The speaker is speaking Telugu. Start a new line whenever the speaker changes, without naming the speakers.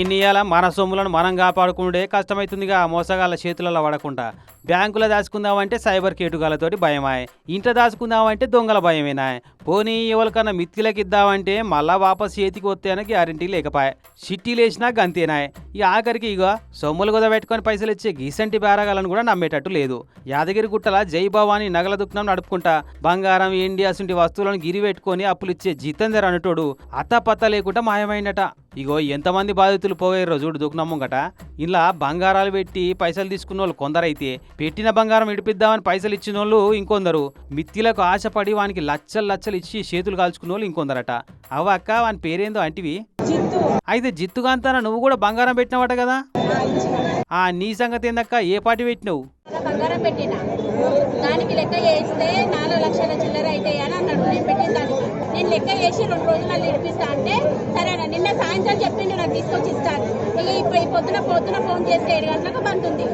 ఇన్ని ఇవాళ మన సొమ్ములను మనం కాపాడుకుంటే కష్టమవుతుందిగా మోసగాళ్ళ చేతులలో పడకుండా బ్యాంకులో దాచుకుందామంటే సైబర్ కేటుగాలతోటి భయమాయ్. ఇంట్లో దాచుకుందామంటే దొంగల భయమేనా పోనీ ఎవరికన్నా మిత్తిలకి ఇద్దామంటే మళ్ళా వాపస్ చేతికి వస్తేనే గ్యారంటీ లేకపాయ్. చిట్టి లేచినా గంతేనాయ్. ఈ ఆఖరికి ఇగో సొమ్ములు కుదా పెట్టుకొని పైసలు ఇచ్చే గీసంటి బేరగాలను కూడా నమ్మేటట్టు లేదు. యాదగిరి గుట్టల జై భవాని నగల దుఃఖం నడుపుకుంటా. బంగారం ఎండి అసంటి వస్తువులను గిరి పెట్టుకొని అప్పులు ఇచ్చే జితేందర్ అనుటోడు అత్తపత్త లేకుండా మాయమైందట. ఇగో ఎంతమంది బాధితులు పోయే రోజు దుకాణం ఇలా బంగారాలు పెట్టి పైసలు తీసుకున్న వాళ్ళు కొందరైతే పెట్టిన బంగారం ఇడిపిద్దామని పైసలు ఇచ్చిన వాళ్ళు ఇంకొందరు. మిత్తిలకు ఆశపడి వానికి లచ్చలు లచ్చలు ఇచ్చి చేతులు కాల్చుకున్న వాళ్ళు ఇంకొందరట. అవ్వ అక్క వాని పేరేందో అంటివి?
జిత్తు.
అయితే జిత్తుగాంతన నువ్వు కూడా బంగారం పెట్టినవట కదా?
ఆ
నీ సంగతి ఏందక్క? ఏ పాటి పెట్టినవు?
అలా బంగారం పెట్టిన? దానికి లెక్క చేస్తే నాలుగు లక్షల చిల్లర అని అన్నాడు. నేను పెట్టిన దానికి. నేను లెక్క చేసి రెండు రోజులు ఇడిపిస్తా అంటే సరేనా నిన్న సాయంత్రం చెప్పిండు నాకు తీసుకొచ్చి ఇస్తాను. ఇక పొద్దున పొద్దున ఫోన్ చేస్తే ఏడు గంటలకు బంద్ ఉంది.